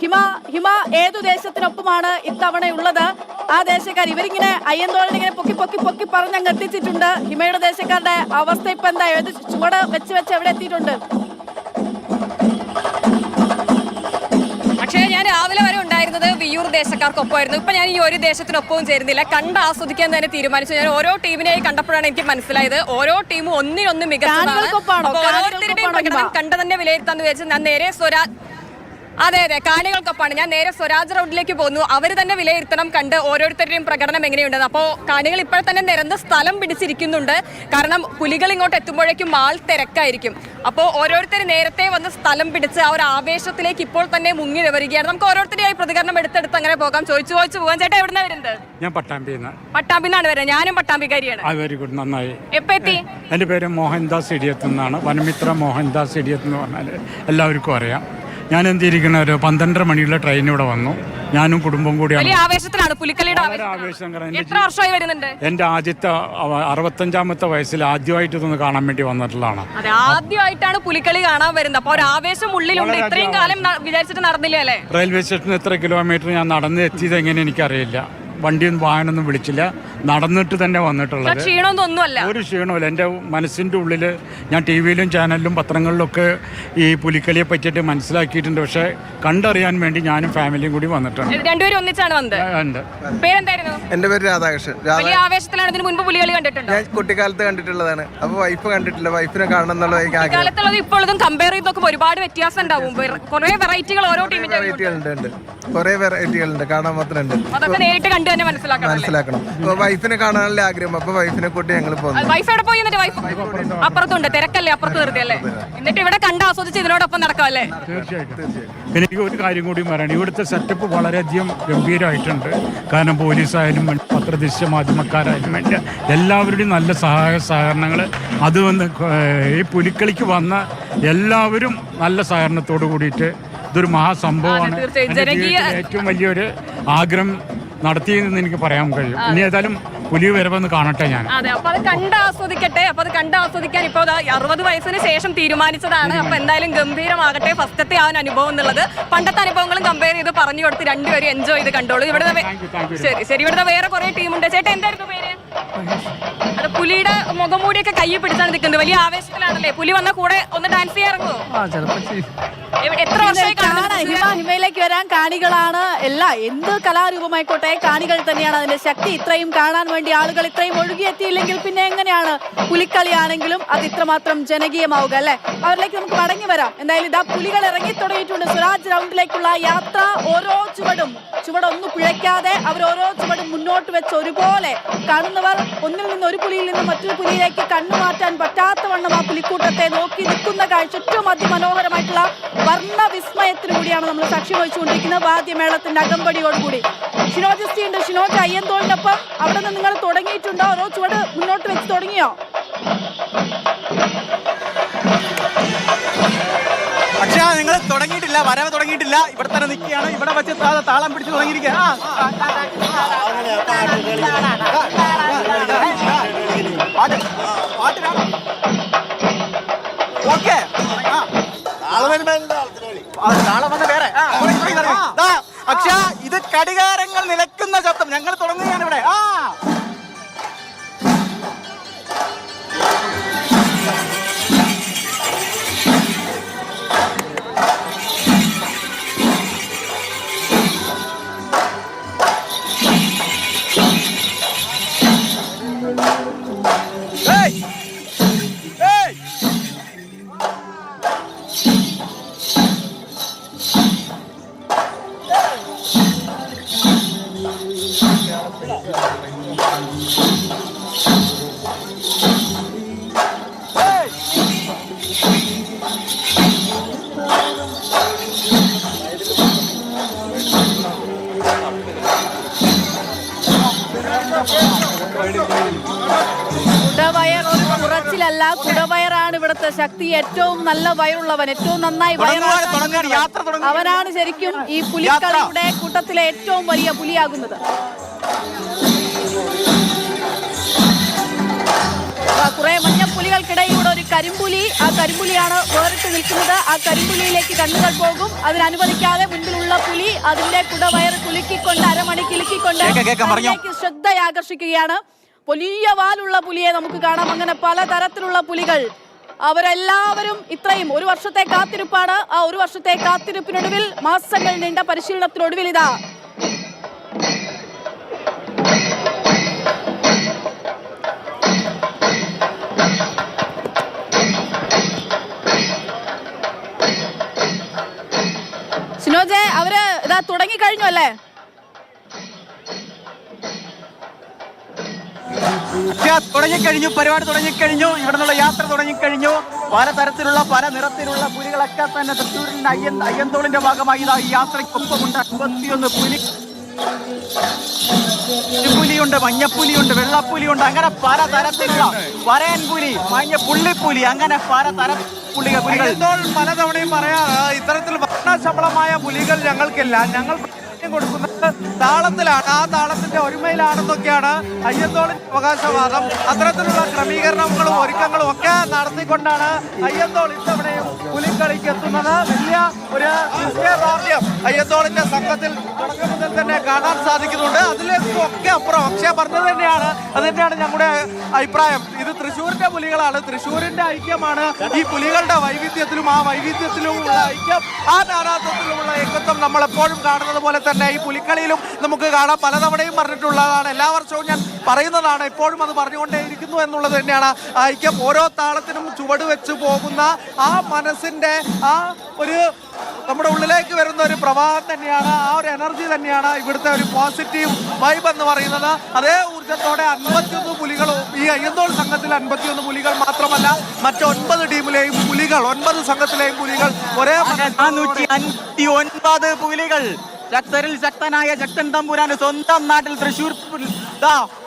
ഹിമ ഹിമ ഏതു ദേശത്തിനൊപ്പമാണ് ഇത്തവണയുള്ളത് ആ ദേശക്കാർ ഇവരിങ്ങനെ അയ്യന്തോളിനെ പൊക്കി പൊക്കി പൊക്കി പറഞ്ഞ് അങ്ങ് എത്തിച്ചിട്ടുണ്ട്. ഹിമയുടെ ദേശക്കാരുടെ അവസ്ഥ ഇപ്പൊ എന്താ? ഏത് ചുവട് വെച്ച് വെച്ച് എവിടെ എത്തിയിട്ടുണ്ട്? പക്ഷേ ഞാൻ രാവിലെ വരെ ഉണ്ടായിരുന്നത് വിയൂർ ദേശക്കാർക്കൊപ്പമായിരുന്നു. ഇപ്പൊ ഞാൻ ഈ ഒരു ദേശത്തിനൊപ്പവും ചേരുന്നില്ല. കണ്ട് ആസ്വദിക്കാൻ തന്നെ തീരുമാനിച്ചു. ഞാൻ ഓരോ ടീമിനെയും കണ്ടപ്പോഴാണ് എനിക്ക് മനസ്സിലായത്. ഓരോ ടീമും ഒന്നിനൊന്ന് മികച്ചതാണ്. ഓരോരുത്തരുടെയും പ്രകടനം കണ്ട് തന്നെ വിലയിരുത്താന്ന് വിചാരിച്ചു ഞാൻ നേരെ സ്വരാ അതെ അതെ. കാണികൾക്കൊപ്പമാണ്. ഞാൻ നേരെ സ്വരാജ് റോഡിലേക്ക് പോകുന്നു. അവർ തന്നെ വിലയിരുത്തണം കണ്ട് ഓരോരുത്തരുടെയും പ്രകടനം എങ്ങനെയുണ്ടെന്ന്. അപ്പോൾ കാണികൾ ഇപ്പോൾ തന്നെ നിരന്ത സ്ഥലം പിടിച്ചിരിക്കുന്നുണ്ട്. കാരണം പുലികൾ ഇങ്ങോട്ട് എത്തുമ്പോഴേക്കും ആൾ തിരക്കായിരിക്കും. അപ്പോൾ ഓരോരുത്തർ നേരത്തെ വന്ന് സ്ഥലം പിടിച്ച് ആ ഒരു ആവേശത്തിലേക്ക് ഇപ്പോൾ തന്നെ മുങ്ങി വരികയാണ് നമുക്ക് ഓരോരുത്തരെയായി പ്രതികരണം എടുത്തെടുത്ത് അങ്ങനെ പോകാം. ചോദിച്ചു ചോദിച്ചു പോകാൻ ചേട്ടാ എവിടുന്ന വരുന്നത്? ഞാൻ പട്ടാമ്പിന്ന് പട്ടാമ്പിന്നാണ് വരുന്നത്. ഞാനും പട്ടാമ്പിക്കാരിയാണ്. വെരി ഗുഡ് നന്നായി. എപ്പോ എത്തി? എന്റെ പേര് മോഹൻദാസ് ഇടിയത്ത് നിന്നാണ്. വനമിത്ര മോഹൻദാസ് ഇടിയത്ത് എന്ന് പറഞ്ഞാൽ എല്ലാവർക്കും അറിയാം. ഞാൻ എന്തിരിക്കുന്ന ഒരു പന്ത്രണ്ടര മണിയുള്ള ട്രെയിൻ ഇവിടെ വന്നു. ഞാനും കുടുംബം കൂടിയാണ് ആവേശത്തിലാണ് പുലിക്കളിയുടെ ആവേശം. എത്ര വർഷമായി വരുന്നുണ്ട്? എന്റെ ആദ്യത്തെ അറുപത്തഞ്ചാമത്തെ വയസ്സിൽ ആദ്യമായിട്ട് ഇതൊന്ന് കാണാൻ വേണ്ടി വന്നിട്ടുള്ളതാണ്. ആദ്യമായിട്ടാണ് പുലിക്കളി കാണാൻ വരുന്നത്. അപ്പൊ ഒരു ആവേശം ഉള്ളിലുണ്ട് ഇത്രയും കാലം വിചാരിച്ചിട്ട് നടന്നില്ല അല്ലേ? റെയിൽവേ സ്റ്റേഷനിൽ എത്ര കിലോമീറ്റർ ഞാൻ നടന്ന് എത്തിയത് എങ്ങനെ എനിക്കറിയില്ല. വണ്ടിയൊന്നും വാഹനമൊന്നും വിളിച്ചില്ല. നടന്നിട്ട് തന്നെ വന്നിട്ടുള്ളത്. ക്ഷീണമൊന്നുമല്ല ഒരു ക്ഷീണമില്ല എന്റെ മനസ്സിന്റെ ഉള്ളിൽ ഞാൻ ടി വിയിലും ചാനലിലും പത്രങ്ങളിലൊക്കെ ഈ പുലിക്കളിയെ പറ്റിയിട്ട് മനസ്സിലാക്കിയിട്ടുണ്ട്. പക്ഷേ കണ്ടറിയാൻ വേണ്ടി ഞാനും ഫാമിലിയും കൂടി വന്നിട്ടുണ്ട് രണ്ടുപേരും ഒന്നിച്ചാണ് വന്നത്. പേരെന്തായിരുന്നു? എന്റെ പേര് രാധാകൃഷ്ണൻ. രാധ വലിയ ആവേശത്തിലാണ് ഇതിന് മുൻപ് പുലികളി കണ്ടിട്ടുണ്ട്? ഞാൻ കുട്ടിക്കാലത്ത് കണ്ടിട്ടുള്ളതാണ്. അപ്പോൾ വൈഫ് കണ്ടിട്ടില്ല. വൈഫിനെ കാണണം ഇപ്പോഴും കാലത്തുള്ളത് ഇപ്പോഴതും കമ്പയർ ചെയ്ത് നോക്കുമ്പോൾ ഒരുപാട് വ്യത്യാസം ഉണ്ടാവും. കുറെ വെറൈറ്റികൾ ഓരോ ടീമിന്റെ വെറൈറ്റികളുണ്ട് ഉണ്ട്. കുറേ വെറൈറ്റികളുണ്ട്. കാണാൻ മാത്രമുണ്ട്. അതൊക്കെ നേരിട്ട് കണ്ടു തന്നെ മനസ്സിലാക്കണം അല്ലേ? മനസ്സിലാക്കണം. അപ്പോൾ വൈഫിനെ കാണാനുള്ള ആഗ്രഹം. അപ്പൊ വൈഫിനെ കൂട്ടി ഞങ്ങൾ പോകുന്നു. വൈഫ് എവിടെ പോയി എന്നിട്ട് വൈഫ് അപ്പുറത്തുണ്ട്. തിരക്കല്ലേ അപ്പുറത്ത് നിർത്തി അല്ലേ? എന്നിട്ട് ഇവിടെ കണ്ട് ആസ്വദിച്ച് ഇതിനോടൊപ്പം നടക്കാം അല്ലേ? തീർച്ചയായിട്ടും. പിന്നെ എനിക്ക് ഒരു കാര്യം കൂടി പറയണം ഇവിടുത്തെ സെറ്റപ്പ് വളരെയധികം ഗംഭീരമായിട്ടുണ്ട്. കാരണം പോലീസായാലും പത്രദൃശ്യ മാധ്യമക്കാരായാലും വേണ്ട. എല്ലാവരുടെയും നല്ല സഹായ സഹകരണങ്ങൾ അത് വന്ന് ഏഹ്, ഈ പുലിക്കളിക്ക് വന്ന എല്ലാവരും നല്ല സഹകരണത്തോട് കൂടിയിട്ട് ഇതൊരു മഹാസംഭവമാണ്. ഏറ്റവും വലിയൊരു ആഗ്രഹം നടത്തിയെന്ന് എനിക്ക് പറയാൻ കഴിയും. ഇനി ഏതായാലും പുലി വരവെന്ന് കാണട്ടെ ഞാൻ. അതെ അപ്പൊ അത് കണ്ട് ആസ്വദിക്കട്ടെ അപ്പൊ അത് കണ്ട് ആസ്വദിക്കാൻ ഇപ്പൊ അറുപത് വയസ്സിന് ശേഷം തീരുമാനിച്ചതാണ്. അപ്പൊ എന്തായാലും ഗംഭീരമാകട്ടെ ഫസ്റ്റത്തെ ആ ഒരു അനുഭവം എന്നുള്ളത്. പണ്ടത്തെ അനുഭവങ്ങളും കമ്പയർ ചെയ്ത് പറഞ്ഞു കൊടുത്ത് രണ്ടുപേരും എൻജോയ് ചെയ്ത് കണ്ടോളൂ. ഇവിടെ. ശരി ശരി. ഇവിടെ ദേ വേറെ കുറെ ടീമുണ്ട്. ചേട്ടൻ എന്തായിരുന്നു പേര്? അത് പുലിയുടെ മുഖംമൂടിയൊക്കെ കൈ പിടിച്ചാണ് നിൽക്കുന്നത്. വലിയ ആവേശത്തിലാണല്ലേ? പുലി വന്ന കൂടെ ഒന്ന് ഡാൻസ് എവിടെ- എത്ര ഹിമയിലേക്ക് വരാൻ കാണികളാണ്. എല്ലാ എന്ത് കലാരൂപമായിക്കോട്ടെ കാണികൾ തന്നെയാണ് അതിന്റെ ശക്തി. ഇത്രയും കാണാൻ വേണ്ടി ആളുകൾ ഇത്രയും ഒഴുകിയെത്തിയില്ലെങ്കിൽ പിന്നെ എങ്ങനെയാണ്? പുലിക്കളിയാണെങ്കിലും അത് ഇത്രമാത്രം ജനകീയമാവുക അല്ലെ? അവരിലേക്ക് നമുക്ക് മടങ്ങി വരാം. എന്തായാലും ഇതാ പുലികൾ ഇറങ്ങി തുടങ്ങിയിട്ടുണ്ട്. സ്വരാജ് റൗണ്ടിലേക്കുള്ള യാത്ര ഓരോ ചുവടും ചുവടൊന്നും പിഴയ്ക്കാതെ അവർ ഓരോ ചുവടും മുന്നോട്ട് വെച്ച് ഒരുപോലെ കാണുന്നവർ ഒന്നിൽ നിന്ന് ഒരു പുലിയിൽ നിന്ന് മറ്റൊരു പുലിയിലേക്ക് കണ്ണു മാറ്റാൻ പറ്റാത്തവണ്ണം ആ പുലിക്കൂട്ടത്തെ നോക്കി നിൽക്കുന്ന കാഴ്ച ഏറ്റവും അതിമനോഹരമായിട്ടുള്ള വർണ വിസ്മയത്തിന് കൂടിയാണ് നമ്മൾ സാക്ഷ്യം വഹിച്ചുകൊണ്ടിരിക്കുന്നത് വാദ്യമേളത്തിന്റെ അകമ്പടിയോടുകൂടി ഷിനോജസ്റ്റി ഉണ്ട് ഷിനോജ് അയ്യന്തോളിനൊപ്പം അവിടെ നിന്ന് നിങ്ങൾ തുടങ്ങിയിട്ടുണ്ടോ ഓരോ ചുവട് മുന്നോട്ട് വെച്ച് തുടങ്ങിയോ പക്ഷേ നിങ്ങൾ തുടങ്ങിയിട്ടില്ല വരവ് തുടങ്ങിയിട്ടില്ല ഇവിടെ തന്നെ നിൽക്കുകയാണ് ഇവിടെ വെച്ച് താളം പിടിച്ച് തുടങ്ങിയിരിക്കുക പാട്ട് താളം വന്ന് വേറെ. ദാ, ഇത് കടികാരങ്ങൾ നിലക്കുന്ന ശബ്ദം. ഞങ്ങൾ തുടങ്ങുകയാണ് ഇവിടെ. ആ. ഏയ്! ഏയ്! കുറച്ചിലല്ല കുടവയറാണ് ഇവിടുത്തെ ശക്തി. ഏറ്റവും നല്ല വയറുള്ളവൻ ഏറ്റവും നന്നായി. അവനാണ് ശരിക്കും ഈ പുലിക്കളിയുടെ കൂട്ടത്തിലെ ഏറ്റവും വലിയ പുലിയാകുന്നത്. കുറെ മഞ്ഞപ്പുലികൾക്കിടയിലൂടെ ഒരു കരിമ്പുലി. ആ കരിമ്പുലിയാണ് വേറിട്ട് നിൽക്കുന്നത്. ആ കരിമ്പുലിയിലേക്ക് കണ്ണുകൾ പോകും. അതിനനുവദിക്കാതെ മുൻപിലുള്ള പുലി അതിന്റെ കുടവയർ കുലുക്കിക്കൊണ്ട് അരമണി കിലുക്കിക്കൊണ്ട് ശ്രദ്ധയാകർഷിക്കുകയാണ്. വലിയ വാലുള്ള പുലിയെ നമുക്ക് കാണാം. അങ്ങനെ പലതരത്തിലുള്ള പുലികൾ അവരെല്ലാവരും ഇത്രയും ഒരു വർഷത്തെ കാത്തിരിപ്പാണ്. ആ ഒരു വർഷത്തെ കാത്തിരിപ്പിനൊടുവിൽ മാസങ്ങൾ നീണ്ട പരിശീലനത്തിനൊടുവിൽ ഇതാ. സിനോജെ അവർ ഇതാ തുടങ്ങി കഴിഞ്ഞു അല്ലേ? തുടങ്ങിക്കഴിഞ്ഞു പരിപാടി തുടങ്ങിക്കഴിഞ്ഞു ഇവിടെ നിന്നുള്ള യാത്ര തുടങ്ങിക്കഴിഞ്ഞു. പല തരത്തിലുള്ള പല നിറത്തിലുള്ള പുലികളൊക്കെ തന്നെ തൃശ്ശൂരിന്റെ അയ്യൻ അയ്യന്തോളിന്റെ ഭാഗമായി ഇതാ ഈ യാത്രയ്ക്കൊപ്പമുണ്ട് അമ്പത്തിയൊന്ന് പുലി പുലിയുണ്ട് മഞ്ഞപ്പുലിയുണ്ട് വെള്ളപ്പുലിയുണ്ട്. അങ്ങനെ പല തരത്തിലുള്ള വരയൻ പുലി മഞ്ഞ പുള്ളിപ്പുലി അങ്ങനെ പല തരം പുലികൾ. പലതവണയും പറയാറ് ഇത്തരത്തിൽ ശമ്പളമായ പുലികൾ ഞങ്ങൾക്കില്ല. ഞങ്ങൾ പ്രാധാന്യം കൊടുക്കുന്നത് താളത്തിലാണ്. ആ താളത്തിന്റെ ഒരുമയിലാണെന്നൊക്കെയാണ് അയ്യന്തോളിന്റെ അവകാശവാദം. അത്തരത്തിലുള്ള ക്രമീകരണങ്ങളും ഒരുക്കങ്ങളും ഒക്കെ നടത്തിക്കൊണ്ടാണ് അയ്യന്തോൾ ഇത്തവണയും പുലിക്കളിക്ക് എത്തുന്നത്. വലിയ ഒരു നിശ്ചയദാർഢ്യം അയ്യന്തോളിന്റെ സംഘത്തിൽ തുടക്കം മുതൽ തന്നെ കാണാൻ സാധിക്കുന്നുണ്ട്. അതിലേക്കും ഒക്കെ അപ്പുറം അക്ഷയ പറഞ്ഞത് തന്നെയാണ്. അത് തന്നെയാണ് ഞങ്ങളുടെ അഭിപ്രായം? ഇത് തൃശ്ശൂരിന്റെ പുലികളാണ്. തൃശ്ശൂരിന്റെ ഐക്യമാണ്. ഈ പുലികളുടെ വൈവിധ്യത്തിലും ആ വൈവിധ്യത്തിലുമുള്ള ഐക്യം ആ നാനാത്വത്തിലുമുള്ള ഏകത്വം നമ്മൾ എപ്പോഴും കാണുന്നത് പോലെ തന്നെ ഈ പുലിക്കളിയിലും നമുക്ക് കാണാം. പലതവണയും പറഞ്ഞിട്ടുള്ളതാണ്. എല്ലാ വർഷവും ഞാൻ പറയുന്നതാണ്. എപ്പോഴും അത് പറഞ്ഞുകൊണ്ടേയിരിക്കുന്നു എന്നുള്ളത് തന്നെയാണ്. ഐക്യം ഓരോ താളത്തിനും ചുവട് വെച്ച് പോകുന്ന ആ മനസ്സിന്റെ ആ ഒരു നമ്മുടെ ഉള്ളിലേക്ക് വരുന്ന ഒരു പ്രവാഹം തന്നെയാണ്. ആ ഒരു എനർജി തന്നെയാണ് ഇവിടുത്തെ ഒരു പോസിറ്റീവ് വൈബ് എന്ന് പറയുന്നത്. അതേ ഊർജത്തോടെ അൻപത്തിയൊന്ന് പുലികൾ ഈ അയ്യന്തോൾ സംഘത്തിൽ അൻപത്തിയൊന്ന് പുലികൾ മാത്രമല്ല മറ്റ് ഒൻപത് ടീമിലെയും പുലികൾ ഒൻപത് സംഘത്തിലെയും പുലികൾ ഒരേ പുലികൾ. ശക്തരിൽ ശക്തനായ ശക്തൻ തമ്പുരാന് സ്വന്തം നാട്ടിൽ തൃശൂർ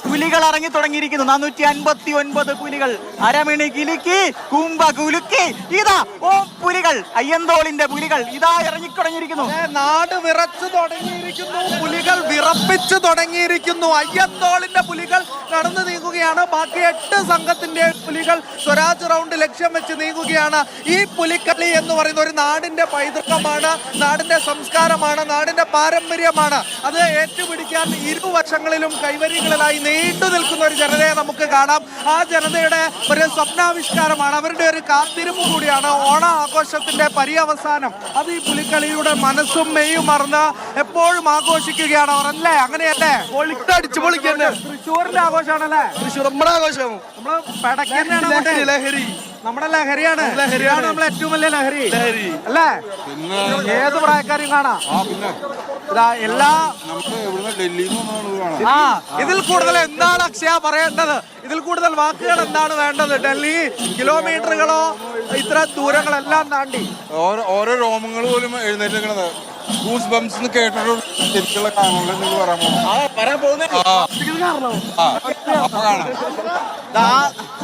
പുലികൾ ഇറങ്ങി തുടങ്ങിയിരിക്കുന്നു. നാനൂറ്റി അൻപത്തി ഒൻപത് പുലികൾ. അരമണി കിലുക്കി കൂമ്പ കുലുക്കി. ഇതാ ഓ പുലികൾ. അയ്യന്തോളിന്റെ പുലികൾ. ഇതാ ഇറങ്ങി തുടങ്ങിയിരിക്കുന്നു. നാട് വിറച്ചു തുടങ്ങിയിരിക്കുന്നു. പുലികൾ വിറപ്പിച്ചു തുടങ്ങിയിരിക്കുന്നു. അയ്യന്തോളിന്റെ പുലികൾ നടന്നു നീങ്ങുകയാണ് ബാക്കി എട്ട് സംഘത്തിന്റെ പുലികൾ സ്വരാജ് റൗണ്ട് ലക്ഷ്യം വെച്ച് നീങ്ങുകയാണ്. ഈ പുലിക്കളി എന്ന് പറയുന്ന ഒരു നാടിന്റെ പൈതൃകമാണ് നാടിന്റെ സംസ്കാരമാണ് നാടിന്റെ പാരമ്പര്യമാണ്. അത് ഏറ്റുപിടിക്കാൻ ഇരുവശങ്ങളിലും കൈവരികളിലായി നീണ്ടു നിൽക്കുന്ന ഒരു ജനതയെ നമുക്ക് കാണാം. ആ ജനതയുടെ ഒരു സ്വപ്നാവിഷ്കാരമാണ് അവരുടെ ഒരു കാത്തിരിപ്പ് കൂടിയാണ് ഓണ ആഘോഷത്തിന്റെ പര്യവസാനം. അത് ഈ പുലിക്കളിയുടെ മനസ്സും മെയ്യും മറന്ന് എപ്പോഴും ആഘോഷിക്കുകയാണ് അവർ അല്ലേ? അങ്ങനെയല്ലേ? അടിച്ചു പൊളിക്കുന്നത് തൃശ്ശൂരിന്റെ ആഘോഷമാണല്ലേ? തൃശ്ശൂർ നമ്മുടെ ആഘോഷം. നമ്മൾ പടക്കന്നെയാണ് അങ്ങോട്ട്. ലഹരി. നമ്മുടെ ലഹരിയാണ്. ലഹരിയാണ്. നമ്മളെ ഏറ്റവും വലിയ ലഹരി. ലഹരി. അല്ലേ? ഏത് പ്രായക്കാരും കാണാം. ഇതാ എല്ലാ ആ ഇതിൽ കൂടുതൽ എന്താണ് അക്ഷയ പറയേണ്ടത്? ഇതിൽ കൂടുതൽ വാക്കുകൾ എന്താണ് വേണ്ടത്? ഡൽഹി കിലോമീറ്ററുകളോ ഇത്ര ദൂരങ്ങളെല്ലാം താണ്ടി. ഓരോ ഓരോ രോമങ്ങൾ പോലും എഴുന്നേറ്റ് ഗൂസ് ബംസ് കേട്ടിട്ട് ശരിക്കുള്ള കാണുള്ള നിങ്ങൾ പറയാൻ പോകും പറയാൻ പോകുന്നത് ആ. അപ്പൊ കാണാം ദാ